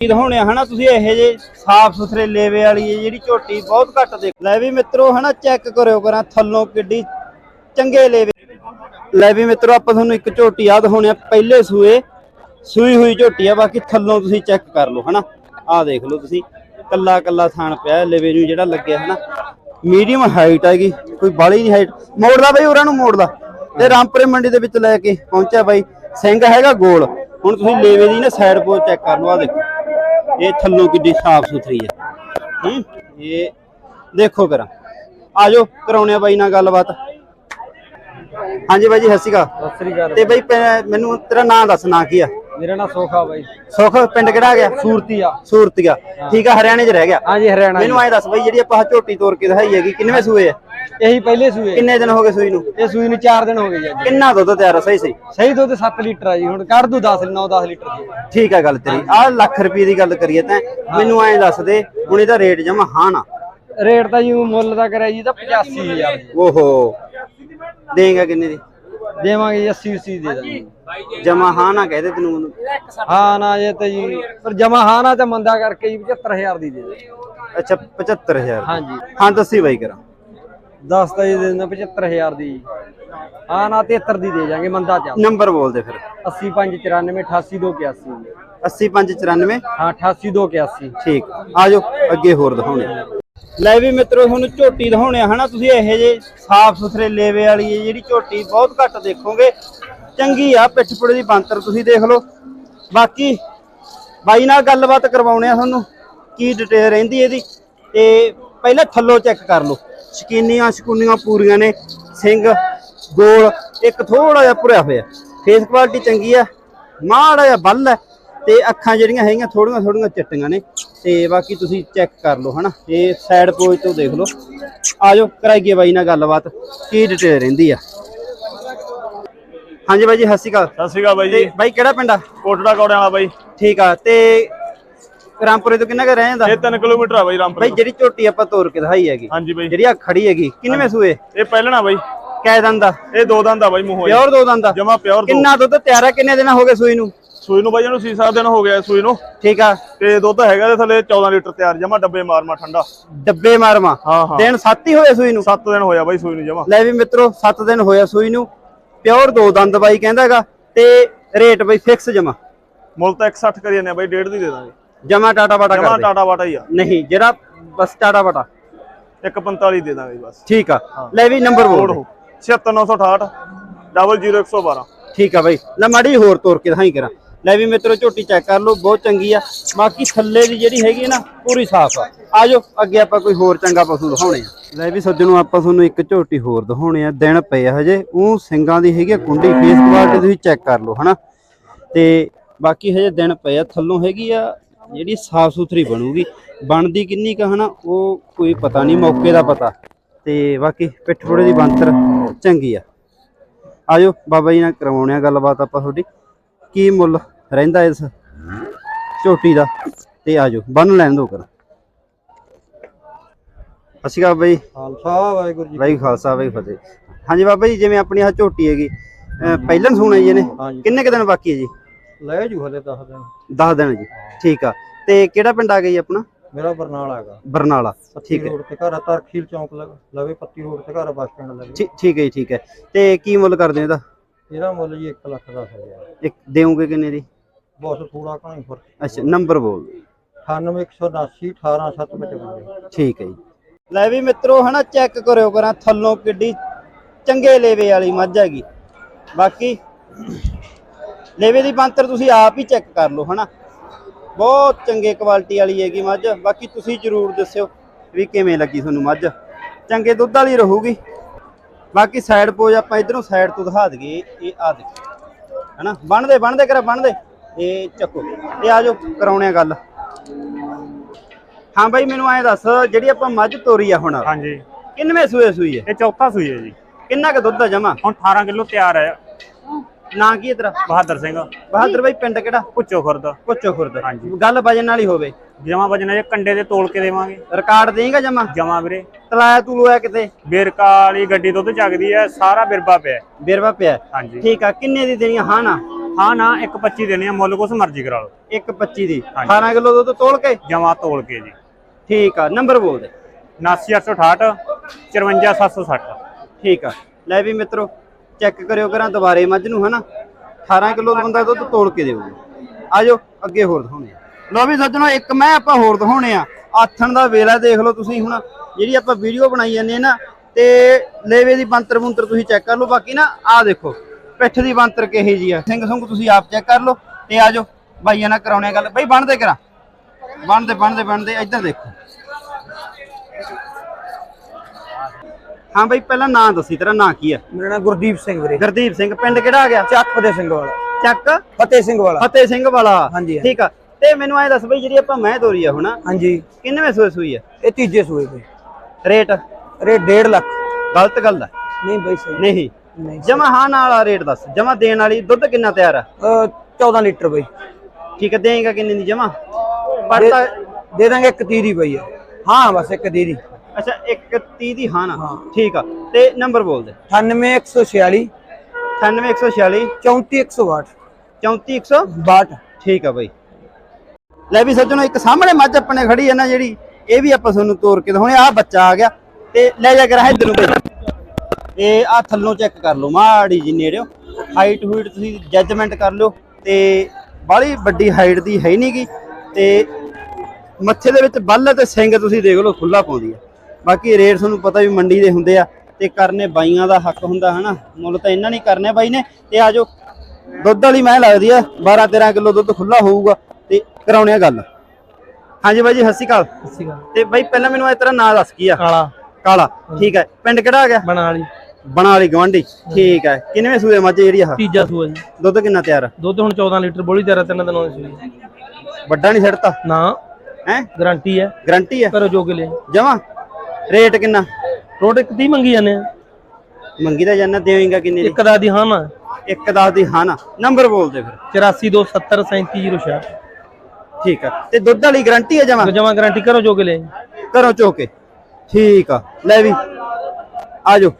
ਦਿਖਾਉਣੇ ਹਨਾ? ਤੁਸੀਂ ਇਹੋ ਜੇ ਸਾਫ਼ ਸੁਥਰੇ ਲੇਵੇ ਵਾਲੀ ਹੈ ਜਿਹੜੀ ਝੋਟੀ ਬਹੁਤ ਘੱਟ ਦੇਖ। ਲੈ ਵੀ ਮਿੱਤਰੋ, ਹਨਾ, ਚੈੱਕ ਕਰਿਓ ਕਰਾਂ, ਥੱਲੋਂ ਕਿੱਡੀ ਚੰਗੇ ਲੇਵੇ। ਲੈ ਵੀ ਮਿੱਤਰੋ, ਆਪਾਂ ਤੁਹਾਨੂੰ ਇੱਕ ਝੋਟੀ ਆ ਦਿਖਾਉਣੇ ਆ, ਪਹਿਲੇ ਸੂਏ, ਸੂਈ ਹੋਈ ਝੋਟੀ ਆ, ਬਾਕੀ ਥੱਲੋਂ ਤੁਸੀਂ ਚੈੱਕ ਕਰ ਲਓ, ਹਨਾ? ਆਹ ਦੇਖ ਲਓ ਤੁਸੀਂ, ਕੱਲਾ ਕੱਲਾ ਥਾਣ ਪਿਆ ਲੇਵੇ ਨੂੰ ਜਿਹੜਾ ਲੱਗਿਆ, ਹਨਾ? ਮੀਡੀਅਮ ਹਾਈਟ ਹੈਗੀ ਕੋਈ ਬਾਲੀ ਨਹੀਂ ਹਾਈਟ। ਮੋੜਦਾ ਬਈ ਉਹਨਾਂ ਨੂੰ ਮੋੜਦਾ। ਤੇ ਰਾਮਪੁਰੇ ਮੰਡੀ ਦੇ ਵਿੱਚ ਲੈ ਕੇ ਪਹੁੰਚਿਆ ਬਾਈ, ਸਿੰਘ ਹੈਗਾ ਗੋਲ। ਹੁਣ ਤੁਸੀਂ ਲੇਵੇ ਦੀ ਨਾ ਸਾਈਡ ਪੋ ਚੈੱਕ ਕਰ ਲਓ ਆ ਦੇਖੋ। ਇਹ ਥੱਲੋਂ ਕਿੱਡੀ ਸਾਫ਼ ਸੁਥਰੀ ਹੈ ਹੂੰ ਇਹ ਦੇਖੋ ਕਰਾਂ ਆਜੋ ਕਰਾਉਣੇ ਆ ਬਾਈ ਨਾਲ ਗੱਲਬਾਤ। ਹਾਂਜੀ ਬਾਈ ਜੀ ਸਤਿ ਸ਼੍ਰੀ ਅਕਾਲ। ਸਤਿ ਸ੍ਰੀ ਅਕਾਲ। ਤੇ ਬਾਈ ਪੈ- ਮੈਨੂੰ ਤੇਰਾ ਨਾਮ ਦੱਸ ਨਾਂ ਕੀ ਆ? ਮੇਰਾ ਨਾਮ ਸੋਖਾ ਬਾਈ। ਸੁਖ ਪਿੰਡ ਕਿਹੜਾ ਆ ਗਿਆ? ਸੂਰਤੀ ਆ ਸੂਰਤੀਆ ਠੀਕ ਆ ਹਰਿਆਣੇ 'ਚ ਰਹਿ ਗਿਆ? ਹਾਂਜੀ ਹਰਿਆਣਾ ਮੈਨੂੰ ਐਂ ਦੱਸ ਬਾਈ ਜਿਹੜੀ ਆਪਾਂ ਝੋਟੀ ਤੋਰ ਕੇ ਦਿਖਾਈ ਹੈਗੀ ਕਿੰਨਵੇਂ ਸੂਏ ਆ? ਇਹੀ ਪਹਿਲੇ ਸੂਏ ਕਿੰਨੇ ਦਿਨ ਹੋ ਗਏ ਸੂਈ ਨੂੰ? ਇਹ ਸੂਈ ਨੂੰ 4 ਦਿਨ ਹੋ ਗਏ ਜੀ ਅੱਜ। ਕਿੰਨਾ ਦੁੱਧ ਤਿਆਰ ਆ ਸਹੀ ਸਹੀ? ਸਹੀ ਦੁੱਧ 7 ਲੀਟਰ ਆ ਜੀ ਹੁਣ ਕੱਢ ਦੂ 10 9 10 ਲੀਟਰ ਦੀ। ਠੀਕ ਆ ਗੱਲ ਤੇਰੀ। ਆ ਲੱਖ ਰੁਪਏ ਦੀ ਗੱਲ ਕਰੀਏ ਤਾਂ ਮੈਨੂੰ ਐਂ ਦੱਸ ਦੇ ਹੁਣ ਇਹਦਾ ਰੇਟ ਜਮਾ ਹਾਂ ਨਾ ਰੇਟ ਤਾਂ ਜੀ ਮੁੱਲ ਦਾ ਕਰਿਆ ਜੀ ਤਾਂ 85000 ਜੀ ਓਹੋ। ਦੇਂਗਾ ਕਿੰਨੇ ਦੀ? ਦੇਵਾਂਗੇ ਜੀ 80 80 ਦੇ ਦਾਂਗੇ ਜਮਾ ਹਾਂ ਨਾ ਕਹਦੇ ਤੈਨੂੰ ਹਾਂ ਨਾ ਇਹ ਤਾਂ ਜੀ ਪਰ ਜਮਾ ਹਾਂ ਨਾ ਤੇ ਮੰਦਾ ਕਰਕੇ ਜੀ 75000 ਦੀ ਦੇ ਦੇ। ਅੱਛਾ 75000 ਹਾਂਜੀ ਹਾਂ ਦੱਸੀ ਬਾਈ ਕਰਾਂ। 10 ਤਾਂ ਜੀ ਦੇ ਦਿੰਦਾ 75000 ਦੀ। ਹਾਂ ਨਾ 73 ਦੀ ਦੇ ਜਾਾਂਗੇ ਮੰਦਾ ਚੱਲ। ਨੰਬਰ ਬੋਲ ਦੇ ਫਿਰ। 8594 88281 8594 ਹਾਂ 88281 ਠੀਕ। ਆਜੋ ਅੱਗੇ ਹੋਰ ਦਿਖਾਉਣੇ ਲੈ ਵੀ ਮਿੱਤਰੋ, ਤੁਹਾਨੂੰ ਝੋਟੀ ਦਿਖਾਉਣੇ ਆ, ਹਨਾ? ਤੁਸੀਂ ਇਹੋ ਜੇ ਸਾਫ਼ ਸੁਥਰੇ ਲੇਵੇ ਵਾਲੀ ਹੈ ਜਿਹੜੀ ਝੋਟੀ ਬਹੁਤ ਘੱਟ ਦੇਖੋਗੇ। ਚੰਗੀ ਆ ਪਿੱਠ ਪੁੜੇ ਦੀ ਬੰਤਰ ਤੁਸੀਂ ਦੇਖ ਲਓ। ਬਾਕੀ ਬਾਈ ਨਾਲ ਗੱਲਬਾਤ ਕਰਵਾਉਣੇ ਆ ਤੁਹਾਨੂੰ, ਕੀ ਡਿਟੇਲ ਰਹਿੰਦੀ ਇਹਦੀ। ਤੇ ਪਹਿਲਾਂ ਥੱਲੋਂ ਚੈੱਕ ਕਰ ਲਓ। ਸ਼ਕੀਨੀਆਂ ਸ਼ਕੂਨੀਆਂ ਪੂਰੀਆਂ ਨੇ, ਸਿੰਘ, ਗੋਲ, ਇੱਕ ਥੋੜਾ ਜਿਹਾ ਭੁਰਿਆ ਹੋਇਆ। ਫੇਸ ਕੁਆਲਿਟੀ ਚੰਗੀ ਆ, ਮਾੜਾ ਜਿਹਾ ਬੱਲ ਹੈ। ਤੇ ਅੱਖਾਂ ਜਿਹੜੀਆਂ ਹੈਗੀਆਂ ਥੋੜੀਆਂ ਥੋੜੀਆਂ ਚਿੱਟੀਆਂ ਨੇ। ਤੇ ਬਾਕੀ ਤੁਸੀਂ ਚੈੱਕ ਕਰ ਲਓ ਹਨਾ? ਇਹ ਸਾਈਡ ਪੋਜ ਤੋਂ ਦੇਖ ਲਓ। ਆਜੋ ਕਰਾਈਏ ਬਾਈ ਨਾਲ ਗੱਲਬਾਤ। ਕੀ ਡਿਟੇਲ ਰਹਿੰਦੀ ਆ? ਹਾਂਜੀ ਬਾਈ ਜੀ ਸਤਿ ਸ਼੍ਰੀ ਅਕਾਲ। ਸਤਿ ਸ਼੍ਰੀ ਅਕਾਲ ਬਾਈ ਤੇ ਜੀ ਬਾਈ ਕਿਹੜਾ ਪਿੰਡ ਆ? ਕੋਟੜਾ ਕੌੜਿਆਂ ਵਾਲਾ ਬਾਈ। ਠੀਕ ਆ ਤੇ ਰਾਮਪੁਰੇ ਤੋਂ ਕਿੰਨਾ ਕੁ ਰਹਿ ਜਾਂਦਾ? ਇਹ 3 ਕਿਲੋਮੀਟਰ ਆ ਬਾਈ ਰਾਮਪੁਰ ਬਾਈ ਜਿਹੜੀ ਝੋਟੀ ਆਪਾਂ ਤੋਰ ਕੇ ਦਿਖਾਈ ਹੈਗੀ ਹਾਂਜੀ ਬਾਈ। ਜਿਹੜੀ ਆ ਖੜੀ ਹੈਗੀ ਕਿੰਨਵੇਂ ਸੂਏ? ਇਹ ਪਹਿਲਣਾ ਬਾਈ। ਕੈ ਦੰਦਾ ਇਹ ਦੋ ਦੰਦ ਆ ਬਾਈ ਮੂੰਹੋਂ ਪਿਓਰ ਦੋ ਦੰਦਾ ਜਮਾ ਪਿਓਰ ਦੋ। ਕਿੰਨਾ ਦੁੱਧ ਤਿਆਰ ਆ ਕਿੰਨੇ ਦਿਨ ਹੋ ਗਏ ਸੂਈ ਨੂੰ? ਸੂਈ ਨੂੰ ਬਾਈ ਇਹਨੂੰ 6-7 ਦਿਨ ਹੋ ਗਿਆ ਸੂਈ ਨੂੰ। ਠੀਕ ਆ। ਤੇ ਦੁੱਧ ਹੈਗਾ ਇਹਦੇ ਥੱਲੇ 14 ਲੀਟਰ ਤਿਆਰ ਜਮਾ ਡੱਬੇ ਮਾਰ ਮਾਰ ਠੰਡਾ। ਡੱਬੇ ਮਾਰਮਾ ਹਾਂ ਹਾਂ। ਦਿਨ ਸੱਤ ਹੀ ਹੋਏ ਸੂਈ ਨੂੰ। 7 ਦਿਨ ਹੋਇਆ ਬਾਈ ਸੂਈ ਨੂੰ ਜਮਾ। ਲੈ ਵੀ ਮਿੱਤਰੋ 7 ਦਿਨ ਹੋਇਆ ਸੂਈ ਨੂੰ। ਪਿਓਰ ਦੋ ਦੰਦ ਬਾਈ ਕਹਿੰਦਾਗਾ ਤੇ ਰੇਟ ਬਈ ਫਿਕਸ ਜਮਾ। ਮੁੱਲ ਤਾਂ 160 ਕਰੀ ਜਾਂਦੇ ਆ ਬਾਈ ਡੇਢ ਦੀ ਦੇ ਦਾਂਗੇ। ਜਮਾ ਟਾਟਾ ਬਾਟਾ ਜਮਾ ਕਰ ਦੇ ਟਾਟਾ ਬਾਟਾ ਹੀ ਆ। ਨਹੀਂ ਜਿਹੜਾ ਬਸ ਟਾਟਾ ਬਾਟਾ 145 ਦੇ ਦਾਂਗੇ ਬਸ। ਠੀਕ ਆ। ਲੈ ਵੀ ਨੰਬਰ ਬੋਲ ਹੋ 76968 00112 ਠੀਕ ਆ ਬਾਈ। ਲੈ ਮਾੜੀ ਹੋਰ ਤੋਰ ਕੇ ਦਿਖਾਈ ਕਰਾਂ। ਲੈ ਵੀ ਮਿੱਤਰੋ ਝੋਟੀ ਚੈੱਕ ਕਰ ਲਓ, ਬਹੁਤ ਚੰਗੀ ਆ। ਬਾਕੀ ਥੱਲੇ ਦੀ ਜਿਹੜੀ ਹੈਗੀ ਹੈ ਨਾ, ਪੂਰੀ ਸਾਫ਼ ਆ। ਆਜੋ ਅੱਗੇ ਆਪਾਂ ਕੋਈ ਹੋਰ ਚੰਗਾ ਪਸ਼ੂ ਦਿਖਾਉਣੇ ਆ। ਲੈ ਵੀ ਸੱਜਣੋ, ਆਪਾਂ ਤੁਹਾਨੂੰ ਇੱਕ ਝੋਟੀ ਹੋਰ ਦਿਖਾਉਣੇ ਆ। ਦਿਨ ਪਏ ਆ ਹਜੇ ਉਹ ਸਿੰਘਾਂ ਦੀ ਹੈਗੀ ਆ, ਕੁੰਡੀ ਫੇਸ ਕੁਆਲਿਟੀ ਤੁਸੀਂ ਚੈੱਕ ਕਰ ਲਓ, ਹਨਾ? ਤੇ ਬਾਕੀ ਹਜੇ ਦਿਨ ਪਏ ਆ, ਥੱਲੋਂ ਹੈਗੀ ਆ, ਜਿਹੜੀ ਸਾਫ਼ ਸੁਥਰੀ ਬਣੂਗੀ। ਬਣਦੀ ਕਿੰਨੀ ਕੁ ਹਨਾ, ਉਹ ਕੋਈ ਪਤਾ ਨਹੀਂ, ਮੌਕੇ ਦਾ ਪਤਾ। ਤੇ ਬਾਕੀ ਪਿੱਠ ਫੋੜੇ ਦੀ ਬੰਤਰ ਚੰਗੀ ਆ। ਆਜੋ ਬਾਬਾ ਜੀ ਨਾਲ ਕਰਵਾਉਣੇ ਆ ਗੱਲਬਾਤ ਆਪਾਂ ਤੁਹਾਡੀ। ਕੀ ਮੁੱਲ ਰਹਿੰਦਾ ਇਸ ਝੋਟੀ ਦਾ? ਤੇ ਆਜੋ ਬੰਨ ਲੈਣ ਦੋ ਕਰ ਅਸੀਂ ਕਾ ਬਾਈ। ਖਾਲਸਾ ਵਾਹਿਗੁਰੂ ਜੀ ਬਾਈ ਖਾਲਸਾ ਬਾਈ ਫਤਿਹ। ਹਾਂਜੀ ਬਾਬਾ ਜੀ ਜਿਵੇਂ ਆਪਣੀ ਆ ਝੋਟੀ ਹੈਗੀ ਪਹਿਲਾਂ ਸੁਣਾ ਜੀ ਇਹਨੇ। ਕਿੰਨੇ ਕੁ ਦਿਨ ਬਾਕੀ ਹੈ ਜੀ? ਲੈ ਜੂ ਹਲੇ 10 ਦਿਨ। 10 ਦਿਨ ਜੀ ਠੀਕ ਆ। ਤੇ ਕਿਹੜਾ ਪਿੰਡ ਆ ਗਿਆ ਜੀ ਆਪਣਾ? ਮੇਰਾ ਬਰਨਾਲਾ ਹੈਗਾ। ਬਰਨਾਲਾ ਠੀਕ ਹੈ। ਰੋਡ ਤੇ ਘਰ ਆ ਤਰਖੀਲ ਚੌਂਕ ਲਵੇ ਪੱਤੀ ਰੋਡ ਤੇ ਘਰ ਆ, ਬੱਸ ਸਟੈਂਡ ਲਵੇ। ਠੀਕ ਹੈ ਜੀ ਠੀਕ ਹੈ। ਤੇ ਕੀ ਮੁੱਲ ਕਰਦੇ ਇਹਦਾ? ਇਹਦਾ ਮੁੱਲ ਜੀ 1 ਲੱਖ ਦਾ ਹੈ ਇੱਕ ਦੇਵੋਗੇ ਕਿੰਨੇ ਦੀ? ਬਹੁਤ ਥੋੜਾ ਘਣੀ ਫ਼ਰਕ ਅੱਛਾ ਨੰਬਰ ਬੋਲ 98179 18755 ਠੀਕ ਹੈ ਜੀ। ਲੈ ਵੀ ਮਿੱਤਰੋ ਹਨਾ ਚੈੱਕ ਕਰਿਓ ਕਰਾਂ ਥੱਲੋਂ ਕਿੱਡੀ ਚੰਗੇ ਲੇਵੇ ਵਾਲੀ ਮੱਝ ਹੈਗੀ। ਬਾਕੀ ਲੇਵੇ ਦੀ ਬੰਤਰ ਤੁਸੀਂ ਆਪ ਹੀ ਚੈੱਕ ਕਰ ਲਓ ਹਨਾ। ਬਹੁਤ ਚੰਗੇ ਕੁਆਲਿਟੀ ਵਾਲੀ ਹੈਗੀ ਮੱਝ। ਬਾਕੀ ਤੁਸੀਂ ਜਰੂਰ ਦੱਸਿਓ ਵੀ ਕਿਵੇਂ ਲੱਗੀ ਤੁਹਾਨੂੰ ਮੱਝ। ਚੰਗੇ ਦੁੱਧ ਵਾਲੀ ਰਹੂਗੀ। ਬਾਕੀ ਸਾਈਡ ਪੋਜ ਆਪਾਂ ਇਧਰੋਂ ਸਾਈਡ ਤੋਂ ਦਿਖਾ ਦਈਏ ਇਹ ਆ ਦੇਖੋ ਹਨਾ? ਬਣਦੇ ਬਣਦੇ ਕਰਾ ਬਣਦੇ। ਇਹ ਚੱਕੋ ਇਹ ਕਰਾਉਣੇ ਆ ਗੱਲ। ਹਾਂ ਬਾਈ ਮੈਨੂੰ ਐਂ ਦੱਸ ਜਿਹੜੀ ਆਪਾਂ ਮੱਝ ਤੋਰੀ ਆ ਹੁਣ ਹਾਂਜੀ। ਕਿੰਨਵੇਂ ਸੂਏ ਸੂਈ ਹੈ? ਇਹ ਚੌਥਾ ਸੂਈ ਹੈ ਜੀ। ਕਿੰਨਾ ਕੁ ਦੁੱਧ ਆ ਜਮਾ? ਹੁਣ 18 ਕਿਲੋ ਤਿਆਰ ਹੈ। ਨਾਂ ਕੀ ਹੈ ਤੇਰਾ? ਬਹਾਦਰ ਸਿੰਘ। ਬਹਾਦਰ ਬਾਈ ਪਿੰਡ ਕਿਹੜਾ? ਪੁੱਚੋ ਖੁਰਦ। ਕੋਚੋ ਖੁਰਦ। ਹਾਂਜੀ। ਗੱਲ ਵਜਨ ਵਾਲੀ ਹੋਵੇ। ਜਮਾ ਵਜਣਾ ਜੇ ਕੰਡੇ ਦੇ ਤੋਲ ਕੇ ਦੇਵਾਂਗੇ। ਰਿਕਾਰਡ ਦੇਂਗਾ ਜਮਾ? ਜਮਾ ਵੀਰੇ। ਤਲਾਇਆ ਤੂੰ ਲੋਇਆ ਕਿਤੇ? ਬੇਰਕਾ ਵਾਲੀ ਗੱਡੀ ਦੁੱਧ ਚੱਕਦੀ ਹੈ ਸਾਰਾ ਬਿਰਬਾ ਪਿਆ ਹੈ। ਬੇਰਵਾ ਪਿਆ ਹਾਂਜੀ। ਠੀਕ ਆ ਕਿੰਨੇ ਦੀ ਦੇਣੀ ਆ? ਹਾਂ ਨਾ? ਹਾਂ ਨਾ 125 ਦੇਣੀ ਆ ਮੁੱਲ ਕੁਛ ਮਰਜ਼ੀ ਕਰਾ ਲਓ। 125 ਦੀ। ਹਾਂਜੀ। 18 ਕਿਲੋ ਦੁੱਧ ਤੋਲ ਕੇ? ਜਮਾ ਤੋਲ ਕੇ ਜੀ। ਠੀਕ ਆ ਨੰਬਰ ਬੋਲ ਦੇ। 79868 54760 ਠੀਕ ਆ। ਲੈ ਵੀ ਮਿੱਤਰੋ ਚੈੱਕ ਕਰਿਓ ਕਰਾਂ ਦੁਬਾਰੇ ਮੱਝ ਨੂੰ, ਹਨਾ? 18 ਕਿਲੋ ਦਾ ਬੰਦਾ ਦੁੱਧ ਤੋੜ ਕੇ ਦੇਊਗਾ ਆਜੋ, ਅੱਗੇ ਹੋਰ ਦਿਖਾਉਣੇ ਆ ਲੋ ਵੀ ਸੱਜਣੋ, ਇੱਕ ਮੈਂ ਆਪਾਂ ਹੋਰ ਦਿਖਾਉਣੇ ਆ ਆਥਣ ਦਾ ਵੇਲਾ ਦੇਖ ਲਓ ਤੁਸੀਂ ਹੁਣ। ਜਿਹੜੀ ਆਪਾਂ ਵੀਡੀਓ ਬਣਾਈ ਜਾਂਦੇ ਆ ਨਾ, ਤੇ ਲੇਵੇ ਦੀ ਬੰਤਰ ਬੁੰਤਰ ਤੁਸੀਂ ਚੈੱਕ ਕਰ ਲਓ। ਬਾਕੀ ਨਾ, ਆਹ ਦੇਖੋ, ਪਿੱਠ ਦੀ ਬੰਤਰ ਕਿਹੇ ਜੀ ਆ। ਸਿੰਘ ਸੁੰਗ ਤੁਸੀਂ ਆਪ ਚੈੱਕ ਕਰ ਲਓ। ਤੇ ਆਜੋ, ਬਾਈਆਂ ਨਾਲ ਕਰਾਉਣੇ ਗੱਲ। ਬਈ, ਬਣਦੇ ਕਰਾਂ ਬਣਦੇ ਬਣਦੇ ਬਣਦੇ, ਇੱਧਰ ਦੇਖੋ। ਹਾਂ ਬਈ ਪਹਿਲਾਂ ਨਾਂ ਦੱਸੀ ਤੇਰਾ ਨਾਂ ਕੀ ਆ? ਮੇਰਾ ਨਾਮ ਗੁਰਦੀਪ ਸਿੰਘ ਵੀਰੇ। ਗੁਰਦੀਪ ਸਿੰਘ ਪਿੰਡ ਕਿਹੜਾ ਆ ਗਿਆ? ਚੱਕ ਫਤਿਹ ਸਿੰਘ ਵਾਲਾ। ਚੱਕ ਫਤਿਹ ਸਿੰਘ ਵਾਲਾ। ਫਤਿਹ ਸਿੰਘ ਵਾਲਾ। ਹਾਂਜੀ। ਠੀਕ ਆ। ਤੇ ਮੈਨੂੰ ਐ ਦੱਸ ਬਈ ਜਿਹੜੀ ਆਪਾਂ ਮੈਂ ਤੋਰੀ ਆ ਹੁਣ ਹਾਂਜੀ। ਕਿੰਨਵੇਂ ਸੂਏ ਸੂਈ ਆ? ਇਹ ਤੀਜੇ ਸੂਏ ਤੇ। ਰੇਟ? ਰੇਟ 1.5 ਲੱਖ। ਗਲਤ ਗੱਲ ਆ। ਨਹੀਂ ਬਈ ਸਹੀ। ਨਹੀਂ। ਨਹੀਂ ਜਮਾ ਹਾਂ ਨਾਲ ਵਾਲਾ ਰੇਟ ਦੱਸ। ਜਮਾ ਦੇਣ ਵਾਲੀ ਦੁੱਧ ਕਿੰਨਾ ਤਿਆਰ ਆ? ਅਹ 14 ਲੀਟਰ ਬਈ। ਠੀਕ ਆ ਦੇਂਗਾ ਕਿੰਨੇ ਦੀ ਜਮਾ? ਪੜਤਾ ਦੇ- ਦੇ ਦਾਂਗੇ ਇੱਕ ਤੀਰੀ ਬਈ। ਆ। ਹਾਂ ਬਸ ਇੱਕ ਤੀਰੀ ਅੱਛਾ 130 ਦੀ ਹਾਂ ਨਾ? ਹਾਂ। ਠੀਕ ਆ। ਤੇ ਨੰਬਰ ਬੋਲ ਦੇ। 98146 98146 34162 34100 62 ਠੀਕ ਆ ਬਈ। ਲੈ ਵੀ ਸੱਜਣੋ ਇੱਕ ਸਾਹਮਣੇ ਮੱਝ ਆਪਣੇ ਖੜੀ ਹੈ ਨਾ ਜਿਹੜੀ ਇਹ ਵੀ ਆਪਾਂ ਤੁਹਾਨੂੰ ਤੋਰ ਕੇ ਦਿਖਾਉਣੇ ਆ। ਬੱਚਾ ਆ ਗਿਆ। ਤੇ ਲੈ ਜਾ ਕੇ ਇੱਧਰ ਨੂੰ ਇਹ ਆ ਥੱਲੋਂ ਚੈੱਕ ਕਰ ਲਓ ਮਾੜੀ ਜੀ ਨੇੜਿਓ। ਹਾਈਟ ਹੂਈਟ ਤੁਸੀਂ ਜੱਜਮੈਂਟ ਕਰ ਲਿਓ। ਤੇ ਬਾਹਲੀ ਵੱਡੀ ਹਾਈਟ ਦੀ ਹੈ ਨਹੀਂਗੀ ਤੇ ਮੱਥੇ ਦੇ ਵਿੱਚ ਬੱਲ ਤੇ ਸਿੰਘ ਤੁਸੀਂ ਦੇਖ ਲਓ ਖੁੱਲਾ ਪਾਉਂਦੀ ਆ। ਬਾਕੀ ਰੇਟ ਤੁਹਾਨੂੰ ਪਤਾ ਵੀ ਮੰਡੀ ਦੇ ਹੁੰਦੇ ਆ ਤੇ ਕਰਨੇ ਬਾਈਆਂ ਦਾ ਹੱਕ ਹੁੰਦਾ ਹਨਾ ਮੁੱਲ ਤਾਂ ਇਹਨਾਂ ਨੇ ਕਰਨੇ ਬਾਈ ਨੇ ਤੇ ਆਜੋ ਦੁੱਧ ਵਾਲੀ ਮੈਂ ਲੱਗਦੀ ਆ 12 13 ਕਿਲੋ ਦੁੱਧ ਖੁੱਲਾ ਹੋਊਗਾ ਤੇ ਕਰਾਉਣੇ ਆ ਗੱਲ। ਹਾਂਜੀ ਬਾਈ ਜੀ ਸਤਿ ਸ਼੍ਰੀ ਅਕਾਲ। ਤੇ ਬਾਈ ਪਹਿਲਾਂ ਮੈਨੂੰ ਇਹ ਤੇਰਾ ਨਾਂ ਦੱਸ ਕੀ ਆ? ਕਾਲਾ। ਕਾਲਾ ਠੀਕ ਹੈ ਪਿੰਡ ਕਿਹੜਾ ਆ ਗਿਆ? ਬਣਾ ਵਾਲੀ ਬਣਾ ਵਾਲੀ ਗਵਾਂਢੀ ਠੀਕ ਹੈ ਕਿੰਨਵੇਂ ਸੂਏ ਮੱਝ ਜਿਹੜੀ ਆ ਤੀਜਾ ਸੂਆ ਜੀ। ਦੁੱਧ ਕਿੰਨਾ ਤਿਆਰ ਆ? ਦੁੱਧ ਹੁਣ 14 ਲੀਟਰ ਬੋਲੀ ਤਿਆਰ ਆ ਤਿੰਨ ਦਿਨਾਂ ਦੀ ਸੂਈ ਵੱਡਾ ਨਹੀਂ ਛੱਡਤਾ? ਨਾ। ਹੈ? ਗਾਰੰਟੀ ਹੈ ਗਰੰਟੀ ਆ? ਕਰੋ ਜੋਗੇ ਲੈ। ਜਮਾ? ਰੇਟ ਕਿੰਨਾ? ਰੋਡ ਇੱਕ 30 ਮੰਗੀ ਜਾਂਦੇ ਆ। ਮੰਗੀ ਤਾਂ ਜਾਨਾ ਦੇਵੇਂਗਾ ਕਿੰਨੇ ਦੀ? ਇੱਕ ਦਾ ਦੀ ਹਾਂ ਨਾ। ਇੱਕ ਦਸ ਦੀ ਹਾਂ ਨਾ। ਨੰਬਰ ਬੋਲ ਦੇ ਫਿਰ। 8427 3706 ਠੀਕ ਆ। ਤੇ ਦੁੱਧ ਵਾਲੀ ਗਰੰਟੀ ਆ ਜਮਾ? ਜਮਾ ਗਾਰੰਟੀ ਕਰੋ ਜੋਗੇ ਲੈ ਕਰੋ ਚੋਕੇ। ਠੀਕ ਆ। ਲੈ ਵੀ। ਆਜੋ